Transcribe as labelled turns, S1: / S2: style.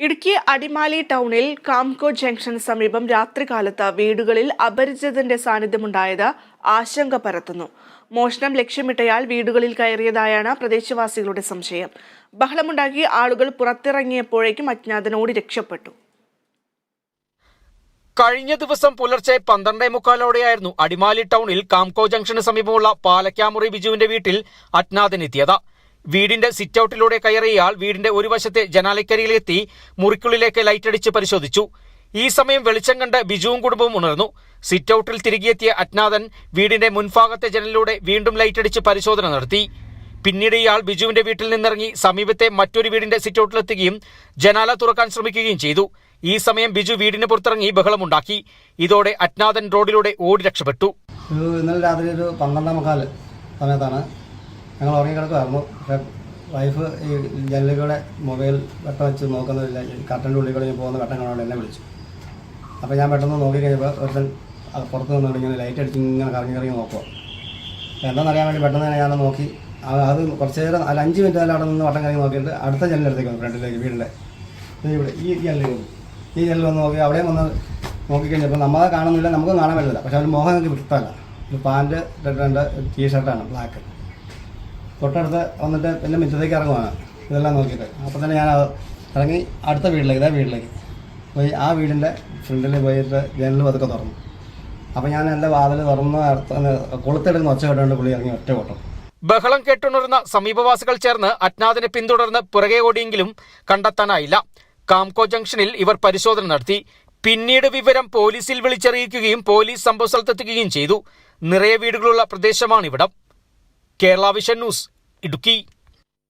S1: ഇടുക്കി അടിമാലി ടൗണിൽ കാംകോ ജംഗ്ഷന് സമീപം രാത്രികാലത്ത് വീടുകളിൽ അപരിചിതന്റെ സാന്നിധ്യമുണ്ടായത് ആശങ്ക പരത്തുന്നു. മോഷണം ലക്ഷ്യമിട്ടയാൾ വീടുകളിൽ കയറിയതായാണ് പ്രദേശവാസികളുടെ സംശയം. ബഹളമുണ്ടാക്കി ആളുകൾ പുറത്തിറങ്ങിയപ്പോഴേക്കും അജ്ഞാതൻ ഓടി രക്ഷപ്പെട്ടു.
S2: കഴിഞ്ഞ ദിവസം പുലർച്ചെ പന്ത്രണ്ടേ മുക്കാലോടെയായിരുന്നു അടിമാലി ടൗണിൽ കാംകോ ജംഗ്ഷന് സമീപമുള്ള പാലക്കാമുറി ബിജുവിന്റെ വീട്ടിൽ അജ്ഞാതൻ എത്തിയത്. വീടിന്റെ സിറ്റ് ഔട്ടിലൂടെ കയറിയ കയറിയയാൾ വീടിന്റെ ഒരു വശത്തെ ജനാലക്കരിയിലെത്തി മുറിക്കുള്ളിലേക്ക് ലൈറ്റടിച്ച് പരിശോധിച്ചു. ഈ സമയം വെളിച്ചം കണ്ട് ബിജുവും കുടുംബവും ഉണർന്നു. സിറ്റ് ഔട്ടിൽ തിരികെയെത്തിയ അജ്ഞാതൻ വീടിന്റെ മുൻഭാഗത്തെ ജനലിലൂടെ വീണ്ടും ലൈറ്റടിച്ച് പരിശോധന നടത്തി. പിന്നീട് ഇയാൾ ബിജുവിന്റെ വീട്ടിൽ നിന്നിറങ്ങി സമീപത്തെ മറ്റൊരു വീടിന്റെ സിറ്റ് ഔട്ടിലെത്തുകയും ജനാല തുറക്കാൻ ശ്രമിക്കുകയും ചെയ്തു. ഈ സമയം ബിജു വീടിന് പുറത്തിറങ്ങി ബഹളമുണ്ടാക്കി ഇതോടെ അജ്ഞാതൻ റോഡിലൂടെ ഓടി രക്ഷപ്പെട്ടു.
S3: ഇന്നലെ രാത്രി ഒരു പന്ത്രണ്ടാം മുക്കാൽ സമയത്താണ് ഞങ്ങൾ ഉറങ്ങിക്കിടക്കുമായിരുന്നു പക്ഷേ വൈഫ് ഈ ജനലിലൂടെ മൊബൈൽ വെട്ടം വെച്ച് നോക്കുന്നില്ല കട്ടന്റെ ഉള്ളിൽ കൂടെ പോകുന്ന കട്ടൻ കാണാണ്ട് എന്നെ വിളിച്ചു. അപ്പോൾ ഞാൻ പെട്ടെന്ന് നോക്കി കഴിഞ്ഞപ്പോൾ ഒരുത്തൻ പുറത്ത് നിന്നുകൊണ്ട് ഇങ്ങനെ ലൈറ്റ് അടിച്ച് ഇങ്ങനെ കറങ്ങി കറങ്ങി നോക്കുക എന്താണെന്നറിയാൻ വേണ്ടി പെട്ടെന്ന് തന്നെ ഞാൻ നോക്കി. അത് കുറച്ച് നേരം അല്ല അഞ്ച് മിനിറ്റ് നേരം അവിടെ നിന്ന് വട്ടം കറങ്ങി നോക്കിയിട്ട് അടുത്ത ജനലിനടുത്തേക്ക് വന്നു ഫ്രണ്ടിലേക്ക് വീടിന്റെ ഇവിടെ ഈ ജനലിൽ വന്നു. ഈ ജനലിൽ വന്ന് നോക്കി അവിടെയും വന്ന് നോക്കിക്കഴിഞ്ഞപ്പോൾ നമ്മളെ കാണുന്നില്ല നമുക്കും കാണാൻ പറ്റില്ല. പക്ഷേ അവൻ മോഹം എനിക്ക് വൃത്തമല്ല ഒരു പാന്റ് രണ്ട് ടീഷർട്ടാണ് ബ്ലാക്ക് തൊട്ടടുത്ത് വന്നിട്ട് പിന്നെ മിറ്റത്തേക്ക് ഇറങ്ങുവാണ്. ഇതെല്ലാം നോക്കിയിട്ട്. അപ്പോൾ തന്നെ ഞാൻ ഇറങ്ങി അടുത്ത വീട്ടിലേക്ക് ഇതേ വീട്ടിലേക്ക് പോയി. ആ വീടിന്റെ ഫ്രണ്ടിൽ പോയിട്ട് ജനൽ പതുക്കെ തുറന്നു. അപ്പോൾ ഞാൻ എന്റെ വാതിൽ തുറന്ന് കൊളുത്തെടുക്കുന്ന ഒച്ച കേട്ടുകൊണ്ട് പുള്ളി ഇറങ്ങി ഒറ്റ ഓട്ടം.
S2: ബഹളം കേട്ടുണർന്ന സമീപവാസികൾ ചേർന്ന് അജ്ഞാതനെ പിന്തുടർന്ന് പുറകെ ഓടിയെങ്കിലും കണ്ടെത്താനായില്ല. കാംകോ ജംഗ്ഷനിൽ ഇവർ പരിശോധന നടത്തി. പിന്നീട് വിവരം പോലീസിൽ വിളിച്ചറിയിക്കുകയും പോലീസ് സംഭവസ്ഥലത്തെത്തിക്കുകയും ചെയ്തു. നിറയെ വീടുകളുള്ള പ്രദേശമാണിവിടം. Kerala vision news Idukki